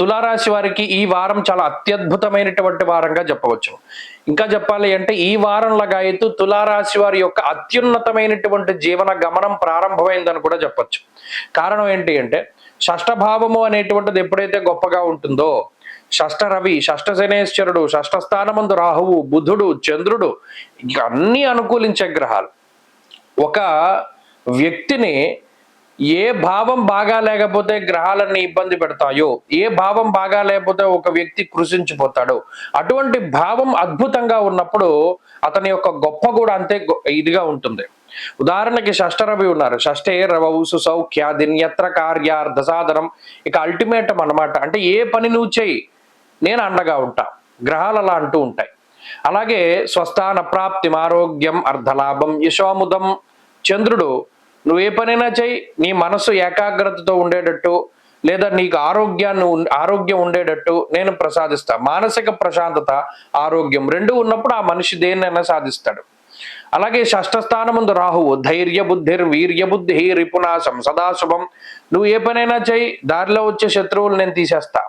తులారాశి వారికి ఈ వారం చాలా అత్యద్భుతమైనటువంటి వారంగా చెప్పవచ్చు. ఇంకా చెప్పాలి అంటే ఈ వారం లగాయత్తు తులారాశి వారి యొక్క అత్యున్నతమైనటువంటి జీవన గమనం ప్రారంభమైందని కూడా చెప్పచ్చు. కారణం ఏంటి అంటే షష్టభావము అనేటువంటిది ఎప్పుడైతే గొప్పగా ఉంటుందో షష్ఠ రవి షష్ట శనేశ్వరుడు షష్ఠ స్థానమందు రాహువు బుధుడు చంద్రుడు ఇక అన్ని అనుకూలించే గ్రహాలు. ఒక వ్యక్తిని ఏ భావం బాగా లేకపోతే గ్రహాలన్నీ ఇబ్బంది పెడతాయో ఏ భావం బాగా లేకపోతే ఒక వ్యక్తి కృషించిపోతాడు అటువంటి భావం అద్భుతంగా ఉన్నప్పుడు అతని యొక్క గొప్ప కూడా అంతే ఇదిగా ఉంటుంది. ఉదాహరణకి షష్టరవి ఉన్నారు. షష్ఠే రవౌ సుసౌఖ్యాదిన్యత్ర కార్యార్థ సాధనం ఇక అల్టిమేటం అనమాట అంటే ఏ పని నువ్వు చేయి నేను అండగా ఉంటా. గ్రహాలు అలా అంటూ ఉంటాయి. అలాగే స్వస్థాన ప్రాప్తి ఆరోగ్యం అర్ధలాభం యశోముదం. చంద్రుడు నువ్వు ఏ పనైనా చేయి నీ మనసు ఏకాగ్రతతో ఉండేటట్టు లేదా నీకు ఆరోగ్యాన్ని ఆరోగ్యం ఉండేటట్టు నేను ప్రసాదిస్తా. మానసిక ప్రశాంతత ఆరోగ్యం రెండు ఉన్నప్పుడు ఆ మనిషి దేన్నైనా సాధిస్తాడు. అలాగే షష్ఠస్థానం ముందు రాహువు ధైర్య బుద్ధిర్ వీర్య బుద్ధి రిపునాశం సదాశుభం. నువ్వు ఏ పనైనా చేయి దారిలో వచ్చే శత్రువులు నేను తీసేస్తా.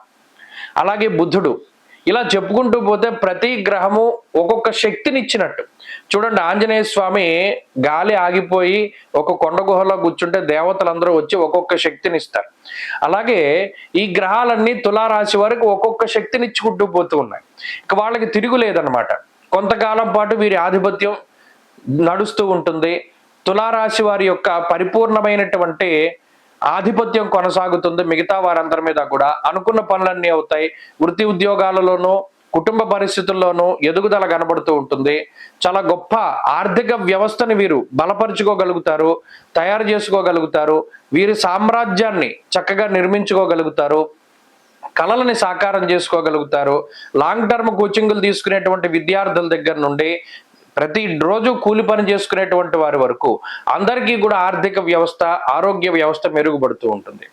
అలాగే బుద్ధుడు ఇలా చెప్పుకుంటూ పోతే ప్రతి గ్రహము ఒక్కొక్క శక్తిని ఇచ్చినట్టు చూడండి ఆంజనేయ స్వామి గాలి ఆగిపోయి ఒక కొండ గుహలో కూర్చుంటే దేవతలందరూ వచ్చి ఒక్కొక్క శక్తిని ఇస్తారు అలాగే ఈ గ్రహాలన్నీ తులారాశి వారికి ఒక్కొక్క శక్తిని ఇచ్చుకుంటూ పోతూ ఉన్నాయి. ఇక వాళ్ళకి తిరుగులేదనమాట కొంతకాలం పాటు వీరి ఆధిపత్యం నడుస్తూ ఉంటుంది. తులారాశి వారి యొక్క పరిపూర్ణమైనటువంటి ఆధిపత్యం కొనసాగుతుంది. మిగతా వారందరి మీద కూడా అనుకున్న పనులన్నీ అవుతాయి. వృత్తి ఉద్యోగాలలోనూ కుటుంబ పరిస్థితుల్లోనూ ఎదుగుదల కనబడుతూ ఉంటుంది. చాలా గొప్ప ఆర్థిక వ్యవస్థని వీరు బలపరుచుకోగలుగుతారు తయారు చేసుకోగలుగుతారు. వీరి సామ్రాజ్యాన్ని చక్కగా నిర్మించుకోగలుగుతారు. కళలని సాకారం చేసుకోగలుగుతారు. లాంగ్ టర్మ్ కోచింగ్లు తీసుకునేటువంటి విద్యార్థుల దగ్గర నుండి ప్రతి రోజు కూలి పని చేసుకునేటువంటి వారి వరకు అందరికీ కూడా ఆర్థిక వ్యవస్థ ఆరోగ్య వ్యవస్థ మెరుగుపడుతూ ఉంటుంది.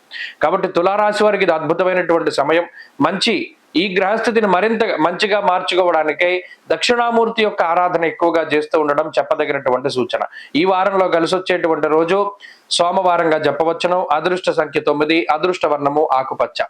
కాబట్టి తులారాశి వారికి ఇది అద్భుతమైనటువంటి సమయం. మంచి ఈ గ్రహస్థితిని మరింత మంచిగా మార్చుకోవడానికై దక్షిణామూర్తి యొక్క ఆరాధన ఎక్కువగా చేస్తూ ఉండడం చెప్పదగినటువంటి సూచన. ఈ వారంలో కలిసి వచ్చేటువంటి రోజు సోమవారంగా చెప్పవచ్చును అదృష్ట సంఖ్య తొమ్మిది అదృష్ట వర్ణము ఆకుపచ్చ.